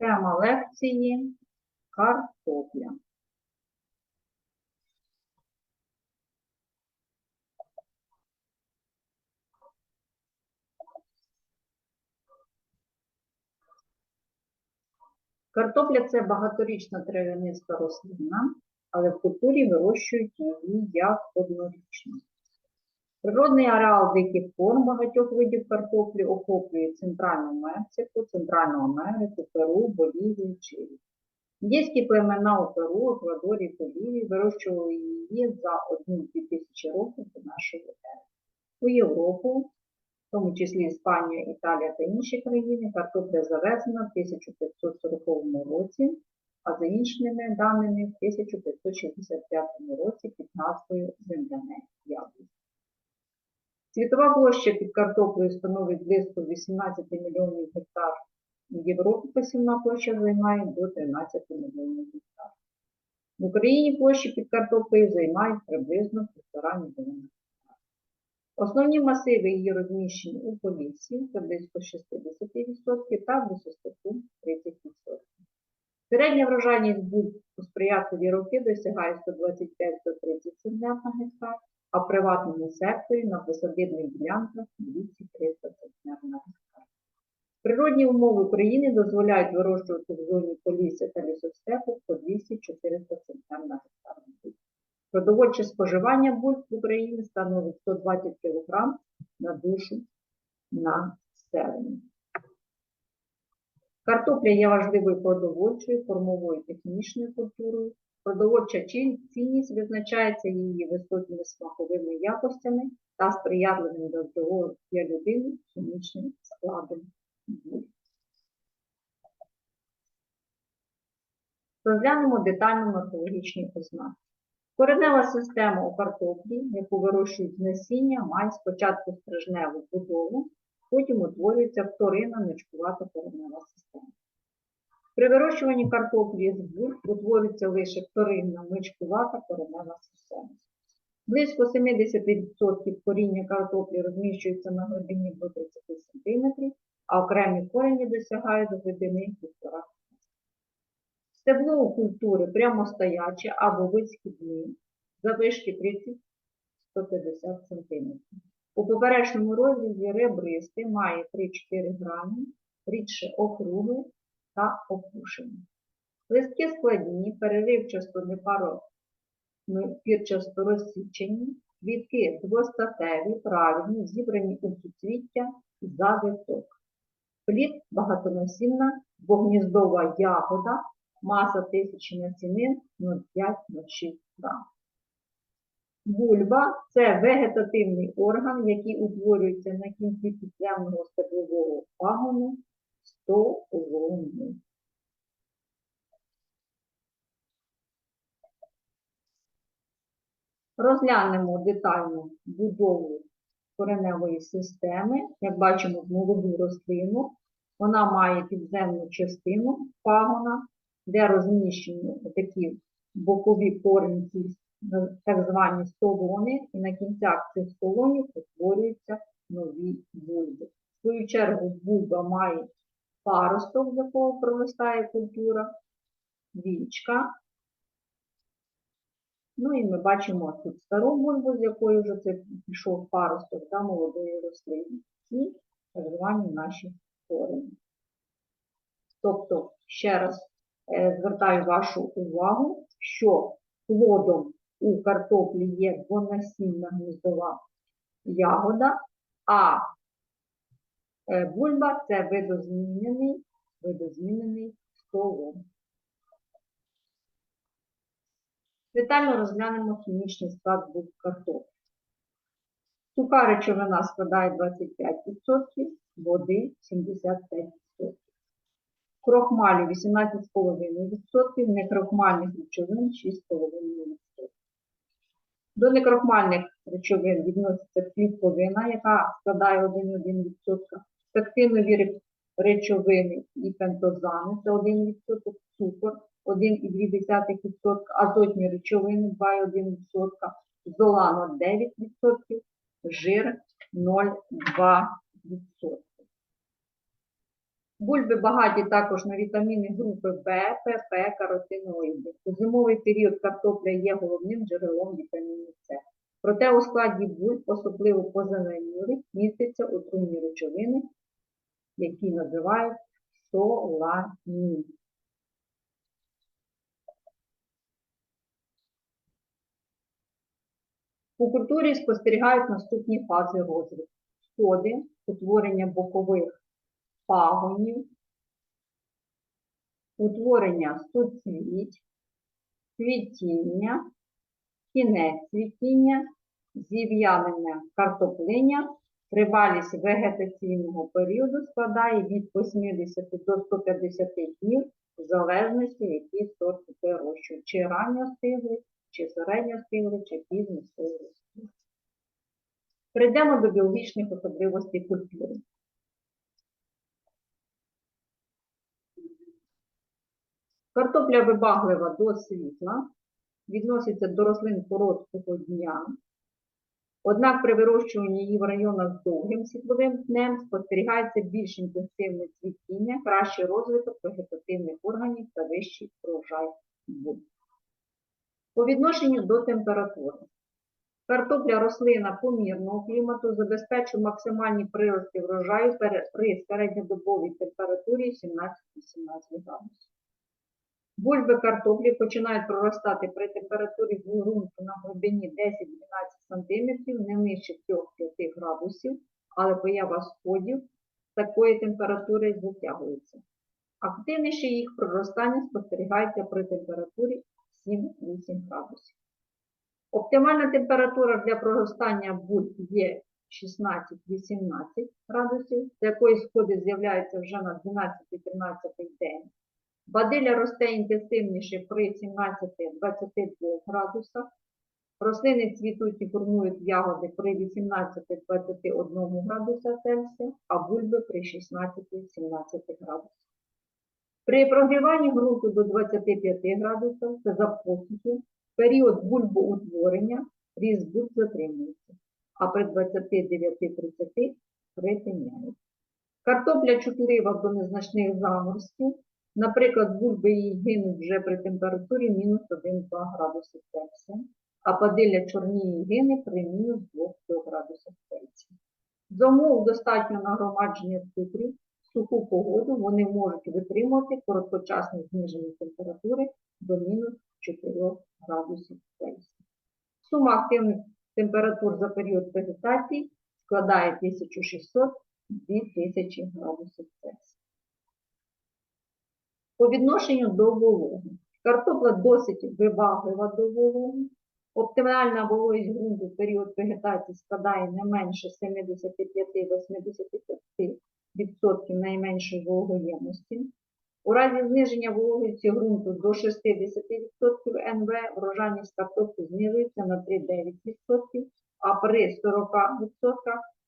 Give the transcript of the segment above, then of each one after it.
Тема лекції картопля. Картопля це багаторічна трав'яниста рослина, але в культурі вирощують її як однорічну. Природний ареал диких форм багатьох видів картоплі охоплює Центральну Мексику, Центральну Америку, Перу, Болівію, Чилі. Індійські племена у Перу, Еквадорі Болівії вирощували її за 1-2 тисячі років до нашої ери. У Європу, в тому числі Іспанія, Італія та інші країни, картопля завезена в 1540 році, а за іншими даними в 1565 році під назвою земляне яблуко. Світова площа під картоплею становить близько 18 мільйонів гектар. В Європі посівна площа займає до 13 мільйонів гектар. В Україні площі під картоплею займають приблизно 1,5 мільйона гектар. Основні масиви її розміщені у Поліссі, це близько 60% та в Лісостепу 30%. Середня врожайність бульб у сприятливі роки досягає 125-130 центнер на гектар, а в приватному секторі на посадибних ділянках 200-300 центнер на гектар. Природні умови України дозволяють вирощувати в зоні полісся та лісостепу по 200-400 центнер на гектар. Продовольче споживання бульб в Україні становить 120 кг на душу населення. Картопля є важливою продовольчою, формовою технічною культурою. Продовольча цінність визначається її високими смаковими якостями та сприятливим до здоров'я людини хімічним складом. Розглянемо детально морфологічні ознаки. Коренева система у картоплі, яку вирощують з насіння, має спочатку стрижневу будову, потім утворюється вторинна ничкувата коренева система. При вирощуванні картоплі з бульб утворюється лише вторинна мичкувата коренева система. Близько 70% коріння картоплі розміщується на глибині до 30 см, а окремі корені досягають до глибини 1,5 см. Стебло у культури прямостояче або висхідне, завишки 30-150 см. У поперечному розрізі ребристи має 3-4 грані, рідше округле та опушені. Листки складні, переривчасто непаро пірчасто розсічені, квітки двостатеві, правильні, зібрані у суцвіття завиток. Плід багатонасінна, двогніздова ягода, маса тисячі насінин 0,5-0,6 грам. Бульба це вегетативний орган, який утворюється на кінці підземного стеблового пагону столони. Розглянемо детальну будову кореневої системи. Як бачимо, молоду рослину. Вона має підземну частину пагона, де розміщені такі бокові корінці, так звані столони, і на кінцях цих столонів утворюються нові бульби. В свою чергу бульба має паросток, з якого проростає культура, вічка. Ну і ми бачимо тут стару бульбу, з якої вже це пішов паросток та молодої рослини. І так звані наші корені. Тобто, ще раз е, звертаю вашу увагу, що плодом у картоплі є двонасінна гніздова ягода, а бульба це видозмінений, видозмінений столом. Детально розглянемо хімічний склад бульб картоплі. Суха речовина складає 25%, води 75%. Крохмалю 18,5%, некрохмальних речовин 6,5%. До некрохмальних речовин відноситься клітковина, яка складає 1,1%, пектинові речовини і пентозани це 1%, цукор 1,2%, азотні речовини 2,1%, золано 9%, жир 0,2%. Бульби багаті також на вітаміни групи В, ПП, каротиноїди. У зимовий період картопля є головним джерелом вітаміну С. Проте у складі бульб, особливо позеленілих, містяться отруйні речовини, які називають солані. У культурі спостерігають наступні фази розвитку. Сходи, утворення бокових пагонів, утворення суцвіть, цвітіння, кінець цвітіння, зів'янення картоплиння, тривалість вегетаційного періоду складає від 80 до 150 днів, в залежності, який сорт вирощують, чи ранньо стиглий, чи середньо стиглий, чи пізньо стиглий. Перейдемо до біологічних особливостей культури. Картопля вибаглива до світла, відноситься до рослин короткого дня. Однак при вирощуванні її в районах з довгим світловим днем спостерігається більш інтенсивне цвітіння, кращий розвиток вегетативних органів та вищий врожай бульб. По відношенню до температури. Картопля рослина помірного клімату забезпечує максимальні прирости врожаю при середньодобовій температурі 17-18 градусів. Бульби картоплі починають проростати при температурі ґрунту на глибині 10-12 см, не нижче 3-5 градусів, але поява сходів такої температури затягується. Активніше їх проростання спостерігається при температурі 7-8 градусів. Оптимальна температура для проростання бульб є 16-18 градусів, з якої сходи з'являються вже на 12-13 день. Бадиля росте інтенсивніше при 17-22 градусах. Рослини цвітуть і формують ягоди при 18-21 градуса Цельсія, а бульби при 16-17 градусах. При прогріванні ґрунту до 25 градусів це за посухи, період бульбоутворення ріст бульб затримується, а при 29-30 припиняється. Картопля чутлива до незначних заморозків, Наприклад, бульби її гинуть вже при температурі мінус 1-2 градуси Цельсія, а падилля чорніє гине при мінус 2 градусах Цельсія. За умов достатньо нагромадження цукрів, суху погоду вони можуть витримувати короткочасне зниження температури до мінус 4 градусів Цельсія. Сума активних температур за період вегетації складає 1600-2000 градусів Цельсія. По відношенню до вологи. Картопла досить вибаглива до вологи. Оптимальна вологість ґрунту в період вегетації складає не менше 75-85% найменшої вологоємності. У разі зниження вологості ґрунту до 60% НВ врожайність картоплі знижується на 3-9%, а при 40%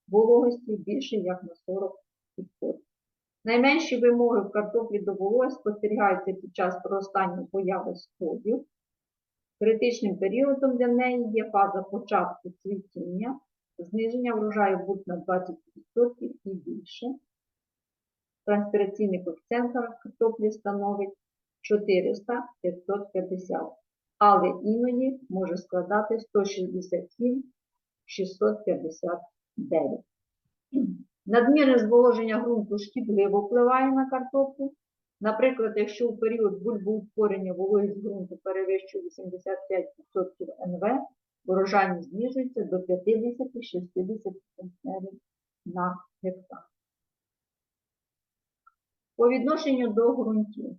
вологості більше як на 40%. Найменші вимоги в картоплі до вологи спостерігаються під час проростання появи сходів. Критичним періодом для неї є фаза початку цвітіння, зниження врожаю будь на 20% і більше. Транспіраційний коефіцієнт картоплі становить 400-550, але іноді може складати 167-659. Надмірне зволоження ґрунту шкідливо впливає на картоплю. Наприклад, якщо у період бульбоутворення вологість ґрунту перевищує 85% НВ, урожайність знижується до 50-60 центнерів на гектар. По відношенню до ґрунтів.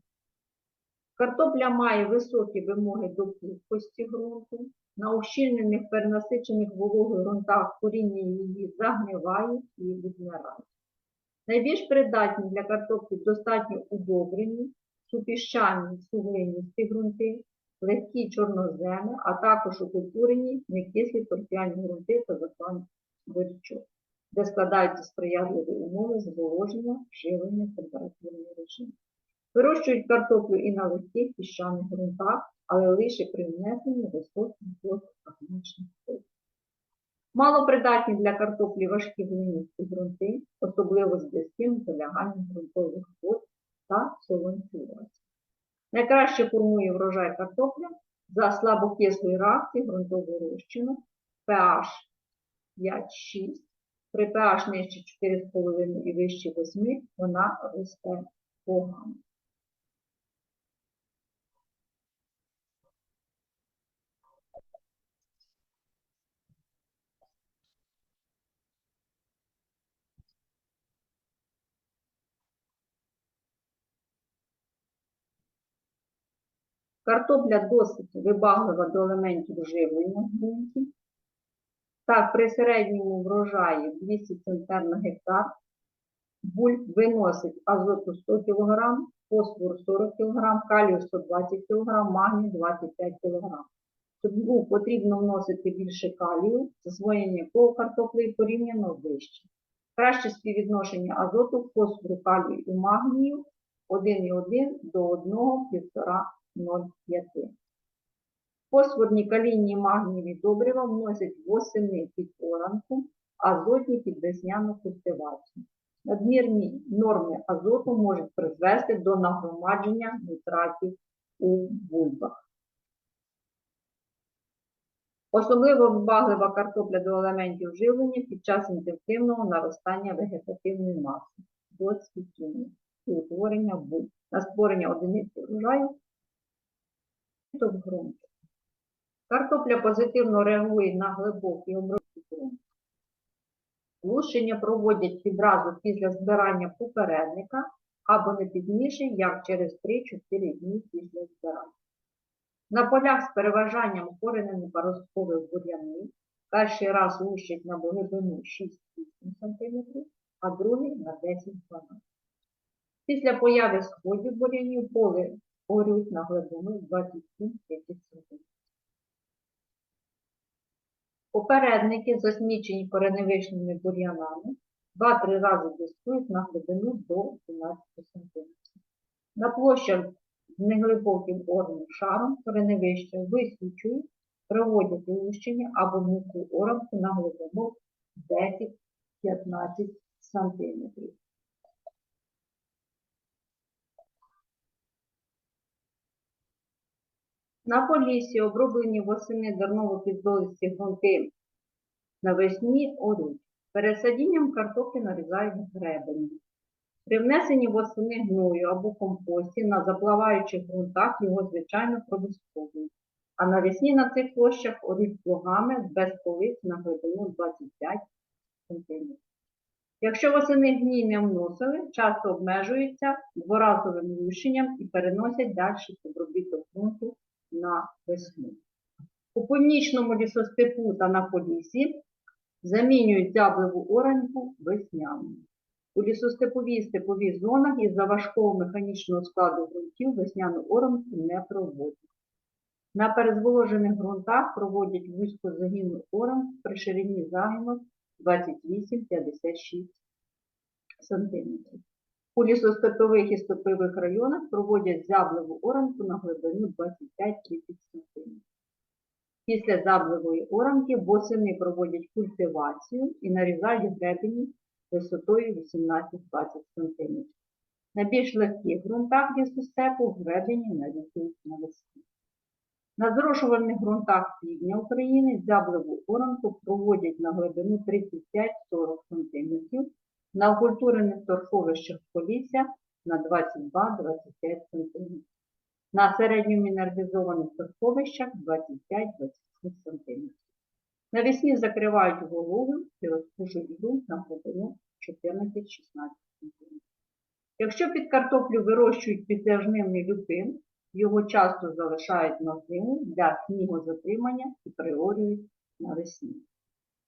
Картопля має високі вимоги до пухкості ґрунту. На ущільнених перенасичених вологою ґрунтах коріння її загниває і відмирає. Найбільш придатні для картоплі достатньо удобрені, супіщані суглиністі ґрунти, легкі чорноземи, а також укультурені некислі торфяні ґрунти та заплан борічок, де складаються сприятливі умови зволоження, живлення, температурний режим. Вирощують картоплю і на легких піщаних ґрунтах, але лише при внесенні високих органічних сил. Малопридатні для картоплі важкі глинисті ґрунти, особливо з близьким заляганням ґрунтових вод та солонцювання. Найкраще формує врожай картопля за слабокислої реакції ґрунтового розчину pH 5-6. При pH нижче 4,5 і вище 8 вона росте погано. Картопля досить вибаглива до елементів живлення в ґрунті. Так, при середньому врожаї 200 центнер на гектар буль виносить азоту 100 кг, фосфору 40 кг, калію 120 кг, магнію 25 кг. Тому потрібно вносити більше калію, засвоєння якого картоплею порівняно вище. Краще співвідношення азоту, фосфору, калію і магнію 1,1 до 1,5 0,5. Фосфорні калійні магнієві добрива вносять восени під оранку, азотні під весняну культивацію. Надмірні норми азоту можуть призвести до нагромадження нітратів у бульбах. Особливо вибаглива картопля до елементів живлення під час інтенсивного наростання вегетативної маси до цвітіння і утворення бульб на створення одиниці урожаю в ґрунті. Картопля позитивно реагує на глибокий обробіток ґрунту. Лущення проводять відразу після збирання попередника або не пізніше, як через 3-4 дні після збирання. На полях з переважанням кореневих паросткових бур'янів перший раз лущать на глибину 6-8 см, а другий на 10-12 Після появи сходів бур'янів поле орють на глибину 27-30 см. Попередники, засмічені кореневичними бур'янами, 2-3 рази дискують на глибину до 12 см. На площах з неглибоким орним шаром кореневища висвічують, проводять лущення або муку оранку на глибину 10-15 см. На полісі оброблені восени дерново-піддолисті ґрунти навесні оруть. Перед садінням картоплі нарізають гребені. При внесенні восени гною або компості на заплаваючих ґрунтах його звичайно продисковують. А навесні на цих площах орють плугами без полиць на глибину 25 см. Якщо восени гній не вносили, часто обмежуються дворазовим лущенням і переносять далі обробіток ґрунту на весну. У північному лісостепу та на полісі замінюють зябливу оранку весняною. У лісостеповій степовій зонах із-за важкого механічного складу ґрунтів весняну оранку не проводять. На перезволожених ґрунтах проводять вузькозагінну оранку при ширині загину 28-56 см. У лісостепових і степових районах проводять зябливу оранку на глибину 25-30 см. Після зябливої оранки восени проводять культивацію і нарізають гребені висотою 18-20 см. На більш легких ґрунтах лісостепу гребені нарізують навесні. На зрошувальних ґрунтах півдня України зябливу оранку проводять на глибину 35-40 см на окультурених торфовищах Полісся на 22-25 см. На середньомінералізованих торфовищах 25-26 см. Навесні закривають вологу і розпушують ґрунт на глибину 14-16 см. Якщо під картоплю вирощують підтяжнивний люпин, його часто залишають на зиму для снігозатримання і приорюють навесні.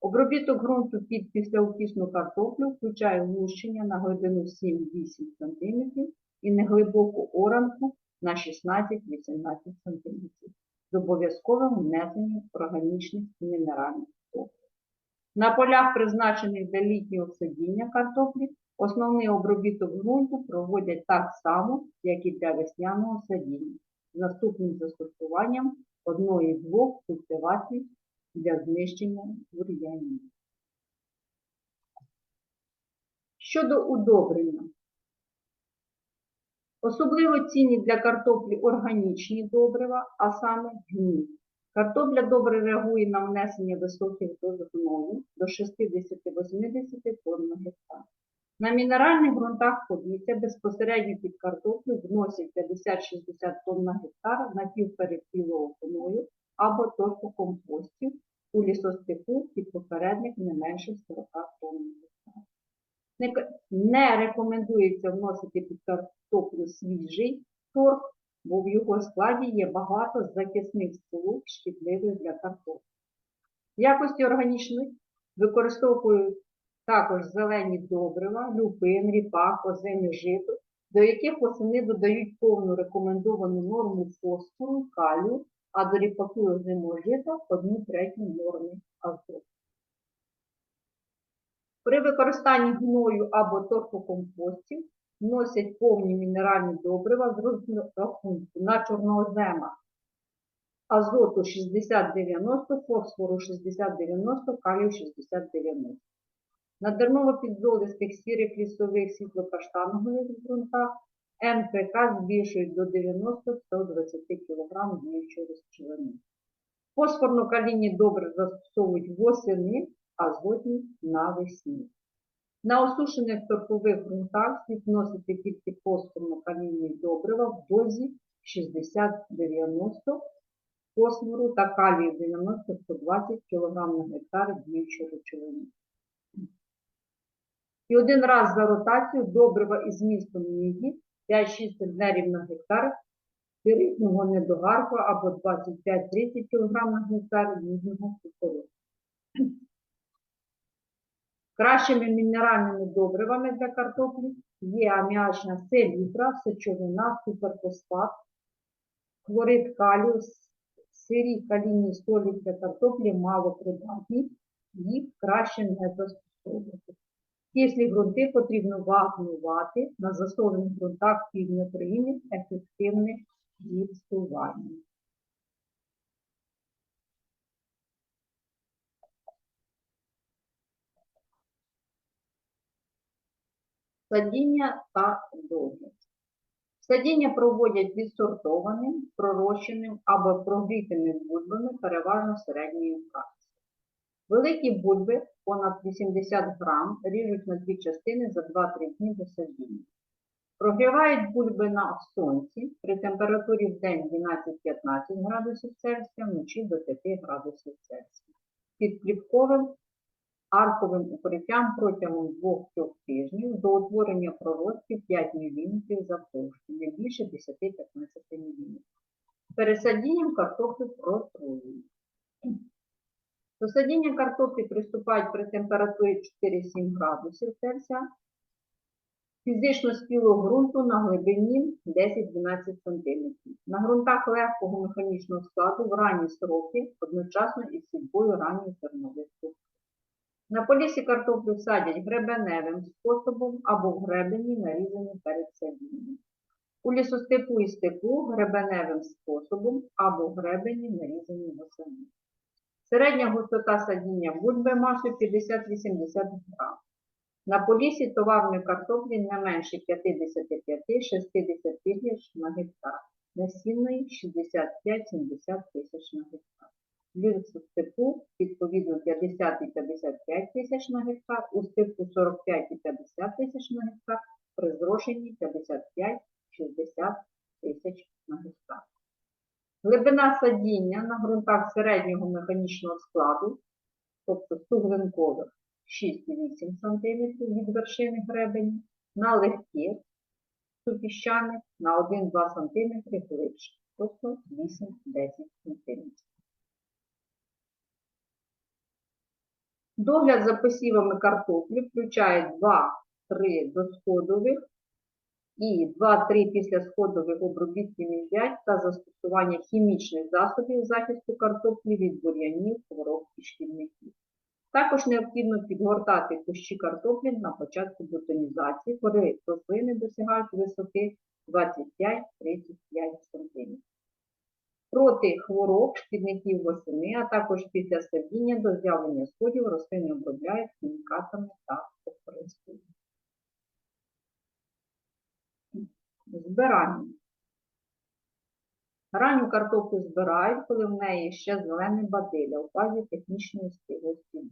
Обробіток ґрунту під післяукісну картоплю включає влущення на глибину 7-8 см і неглибоку оранку на 16-18 см з обов'язковим внесенням органічних і мінеральних добрив. На полях, призначених для літнього садіння картоплі, основний обробіток ґрунту проводять так само, як і для весняного садіння, з наступним застосуванням одної-двох культивацій для знищення бур'янів. Щодо удобрення. Особливо цінні для картоплі органічні добрива, а саме гній. Картопля добре реагує на внесення високих доз гною до 60-80 тонн на гектар. На мінеральних ґрунтах подвір'я безпосередньо під картоплю вносять 50-60 тонн на гектар напівперепілого гною або торфокомпостів у лісостепу під попередник не менше 40 тонн. Не, рекомендується вносити під картоплю свіжий торф, бо в його складі є багато захисних сполук, шкідливих для картоплі. В якості органічних використовують також зелені добрива, люпин, ріпак, озимі жито, до яких восени додають повну рекомендовану норму фосфору, калію, а до ріпаку озимого жита – одну третю норми азоту. При використанні гною або торфокомпостів вносять повні мінеральні добрива з розрахунку на чорноземах азоту 60-90, фосфору 60-90, калію 60-90. На дерново-підзолистих сірих лісових світлокаштанових ґрунтах НПК збільшують до 90-120 кг діючої розчинини. Фосфорно-калійні добре застосовують восени, азотні навесні. На осушених торфових ґрунтах слід вносити тільки фосфорно-калійні добрива в дозі 60-90 фосфору та калію 90-120 кг на гектар діючої речовини. І один раз за ротацію добрива із змістом міді 5-6 центнерів на гектар піритного недогарку або 25-30 кг на гектар мідного кукурудзу. Кращими мінеральними добривами для картоплі є аміачна селітра, сечовина, суперфосфат, хлорид калію, сирі калійні солі для картоплі малопридатні, їх краще не застосовувати. Кислі ґрунти потрібно вагнувати на засолених ґрунтах півдня України ефективне відстування. Садіння та догляд. Садіння проводять відсортованим, пророщеним або прогрітими бульбами переважно середньої фракції. Великі бульби понад 80 грам ріжуть на дві частини за 2-3 дні до садіння. Прогрівають бульби на сонці при температурі в день 12-15 градусів Цельсія, вночі до 5 градусів Цельсія. Під плівковим арковим укриттям протягом 2-3 тижнів до утворення проростків 5 мм завтовшки, не більше 10-15 мм. Перед садінням картоплю протруюють. До садіння картоплі приступають при температурі 4-7 градусів Цельсія. Фізично спілого ґрунту на глибині 10-12 см. На ґрунтах легкого механічного складу в ранні сроки одночасно із сільбою ранніх зернових. На полісі картоплю садять гребеневим способом або в гребені, нарізані перед садінням. У лісостепу і степу гребеневим способом або в гребені, нарізані восени. Середня густота садіння бульби масою 50-80 грам. На полісі товарної картоплі не менше 55-60 тисяч на гектар, насінної 65-70 тисяч на гектар. В лісостепу відповідно 50 і 55 тисяч на гектар, у степу 45 і 50 тисяч на гектар, при зрошенні 55-60 тисяч на гектар. Глибина садіння на ґрунтах середнього механічного складу, тобто суглинкових 6,8 см від вершини гребені, на легких супіщаних на 1-2 см глибше, тобто 8-10 см. Догляд за посівами картоплі включає 2-3 досходових і 2-3 післясходових обробітки міждять та застосування хімічних засобів захисту картоплі від бур'янів, хвороб і шкідників. Також необхідно підгортати кущі картоплі на початку бутонізації, коли рослини досягають висоти 25-35 см. проти хвороб, шкідників восени, а також після садіння до з'явлення сходів рослини обробляють хімікатами та оприскуванням. Збирання. Ранню картоплю збирають, коли в неї ще зелене бадиля у фазі технічної стиглості.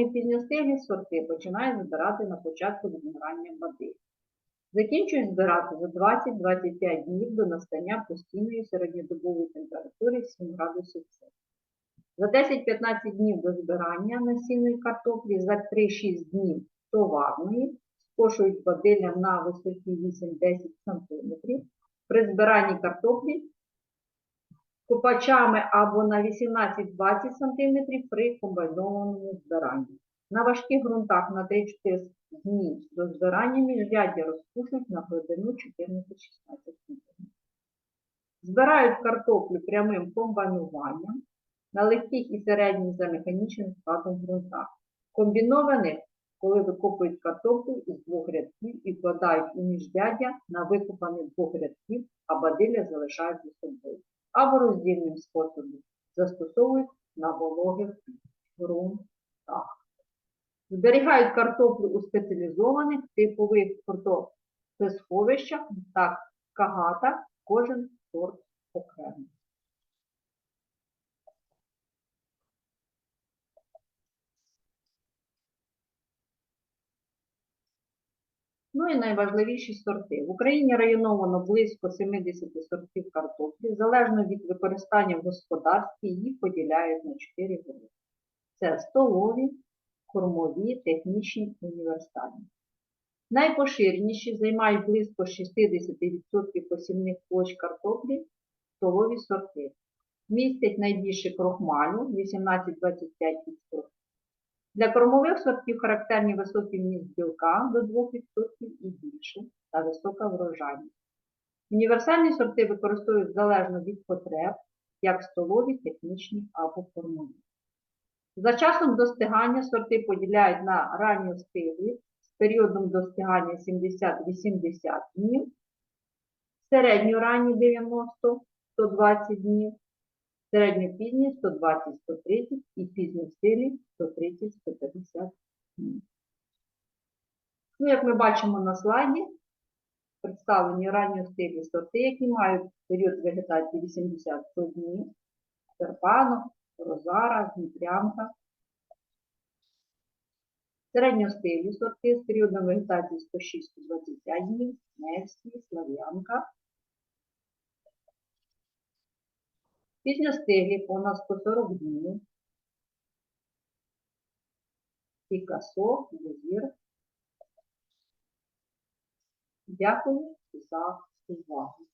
і пізньостиглі сорти починають збирати на початку відмирання бадиль. Закінчують збирати за 20-25 днів до настання постійної середньодобової температури 7 градусів С. За 10-15 днів до збирання насінної картоплі, за 3-6 днів товарної, скошують бадилля на висоті 8-10 см. При збиранні картоплі копачами або на 18-20 см при комбайнованому збиранні. На важких ґрунтах на 3-4 дні до збирання міжряддя розпушують на глибину 14-16 см. Збирають картоплю прямим комбайнуванням на легких і середніх за механічним складом ґрунтах. Комбінованих, коли викопують картоплю із двох рядків і вкладають у міжряддя на викопаних двох рядків, а бадилля залишають за собою. Або роздільним способом застосовують на вологих ґрунтах. Зберігають картоплю у спеціалізованих типових сховищах, так кагата, кожен сорт окремо. Ну і найважливіші сорти. В Україні районовано близько 70 сортів картоплі. Залежно від використання в господарстві, їх поділяють на 4 групи. Це столові, кормові, технічні, універсальні. Найпоширеніші займають близько 60% посівних площ картоплі столові сорти. Містять найбільше крохмалю 18-25%. Для кормових сортів характерні високий вміст білка до 2% і більше та висока врожайність. Універсальні сорти використовують залежно від потреб, як столові, технічні або кормові. За часом достигання сорти поділяють на ранньостиглі з періодом достигання 70-80 днів, середньоранні 90-120 днів, середньопізні 120-130 і пізньостиглі 130-150 днів. Ну, як ми бачимо на слайді, представлені ранньостиглі сорти, які мають період вегетації 80-100 днів, серпанок, розара, дніпрянка. Середньостиглі сорти з періодом вегетації 106-125 днів, Невський, Слав'янка. Пізньостиглі понад 140 днів. Пікасо, Дезір. Дякую за увагу.